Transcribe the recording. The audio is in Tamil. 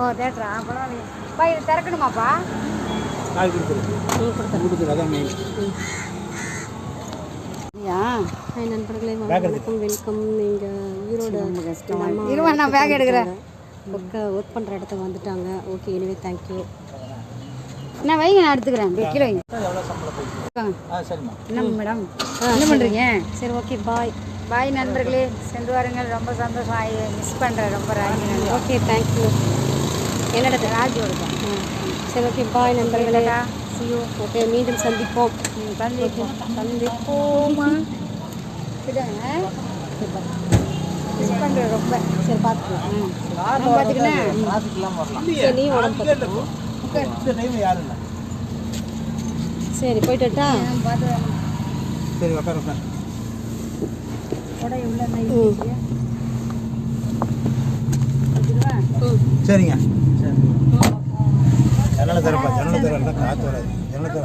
ஓ தேட்டரா பரவாயில்லையே பா இது திறக்கணுமாப்பா? ம் கொடுத்தேன் கொடுத்துரு அதான் மெயின் ஹாய் நண்பர்களே வணக்கம். வெல்கம். நீங்கள் ஈரோடு இருவா நான் பேக் எடுக்கிறேன். ஒர்க்க ஒர்க் பண்ணுற இடத்துக்கு வந்துட்டாங்க. ஓகே எனிவே தேங்க்யூ நான் வைங்க நான் எடுத்துக்கிறேன். கீழே வைங்க. என்ன மேடம்? என்ன பண்ணுறீங்க சரி ஓகே பாய் பாய் நண்பர்களே. சென்று வாருங்கள். ரொம்ப சந்தோஷம். ஆகி மிஸ் பண்ணுறேன் ரொம்ப ஓகே தேங்க்யூ என்னோட ராஜியோட சரி ஓகே பாய் நண்பர்களே. சியூ ஓகே மீண்டும் சந்திப்போம். சந்திப்போம். சந்திப்போமா ரொம்ப. சரி பார்த்துக்கலாம். வரலாம் சரி நீ உடம்பு பார்த்துக்கோ இந்த டைம் யாரும் இல்லை. சரி போயிட்டு வரட்டா? பார்த்து சரி உட்கார உட்கார். சரிங்க. சரி ஜன்னலை திறப்பா ஜன்னலை திறப்பா காற்று வராது. ஜன்னலை திற